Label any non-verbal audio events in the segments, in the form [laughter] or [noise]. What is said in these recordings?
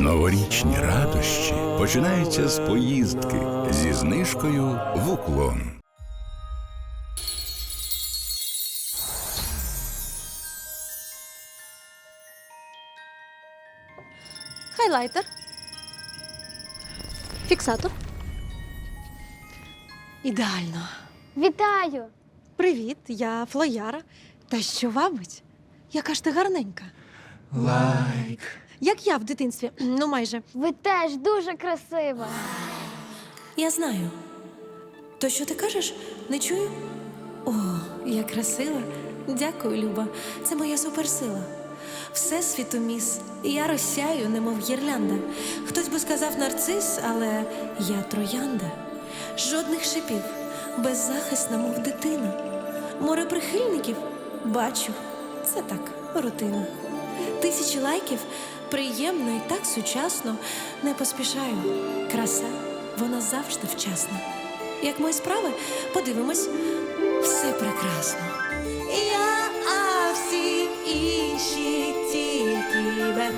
Новорічні радощі починаються з поїздки зі знижкою в уклон. Хайлайтер. Фіксатор. Ідеально. Вітаю! Привіт, я Флояра. Та що вабить? Яка ж ти гарненька. Лайк. Як я в дитинстві, ну майже. Ви теж дуже красива. Я знаю. То що ти кажеш? Не чую? О, я красива. Дякую, Люба. Це моя суперсила. Все світоміс. Я розсяю, немов гірлянда. Хтось би сказав нарцис, але я троянда. Жодних шипів, беззахисна, мов дитина. Море прихильників бачу. Це так, рутина. Тисячі лайків приємно і так сучасно. Не поспішаю. Краса, вона завжди вчасна. Як мої справи, подивимось, все прекрасно. Я, а всі інші тільки тебе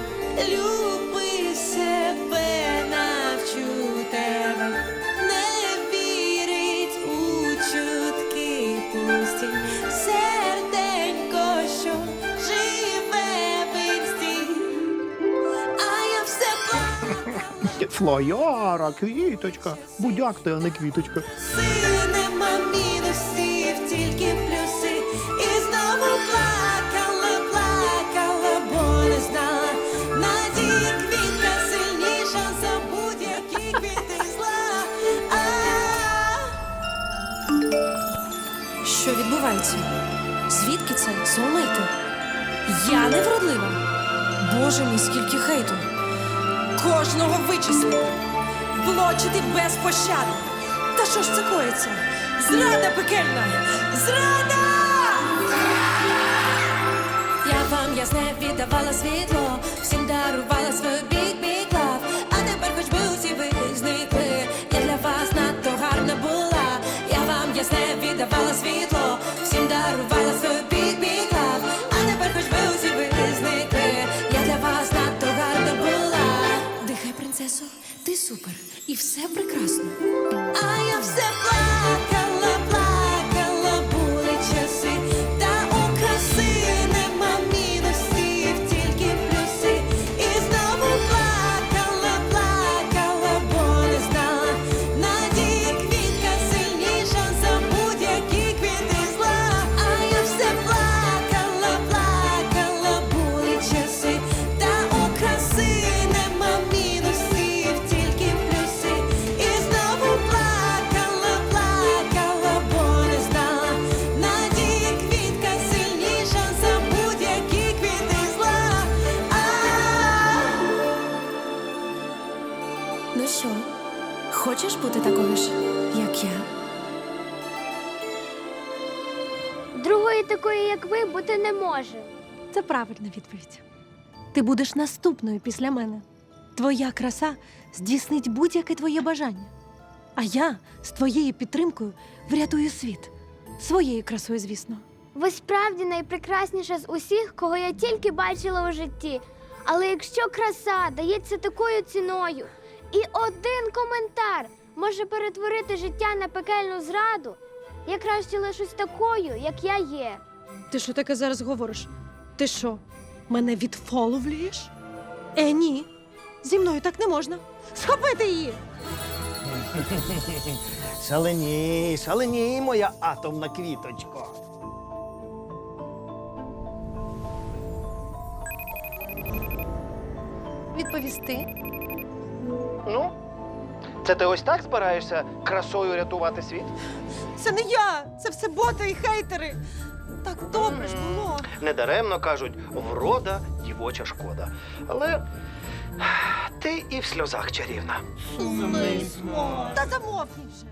Люби Флояра, квіточка. Будяк ти, а не квіточка. Мінусів, тільки плюси. І знову плакала, плакала, бо не знала. Квітка сильніша за будь-які квіти зла. А. Що відбувається? Звідки це? Соулмейти? Я невродлива. Боже мій, скільки хейту. Кожного вичислити. Блочити без пощади. Та що ж це коїться? Зрада пекельна! Зрада! Я вам ясне віддавала світло, всім дарувала свою супер, і все прекрасно. Хочеш бути такою ж, як я? Другої такої, як ви, бути не може. Це правильна відповідь. Ти будеш наступною після мене. Твоя краса здійснить будь-яке твоє бажання. А я з твоєю підтримкою врятую світ. Своєю красою, звісно. Ви справді найпрекрасніша з усіх, кого я тільки бачила у житті. Але якщо краса дається такою ціною, і один коментар може перетворити життя на пекельну зраду, я краще лишусь такою, як я є. Ти що таке зараз говориш? Ти що, мене відфоловлюєш? Е, ні. Зі мною так не можна. Схопити її! [laughs] Шаленій, шаленій, моя атомна квіточко. Відповісти. Ну, це ти ось так збираєшся красою рятувати світ? Це не я! Це все боти і хейтери. Так добре ж було. Недаремно кажуть, врода дівоча шкода. Але ти і в сльозах чарівна. Та замовкніть вже.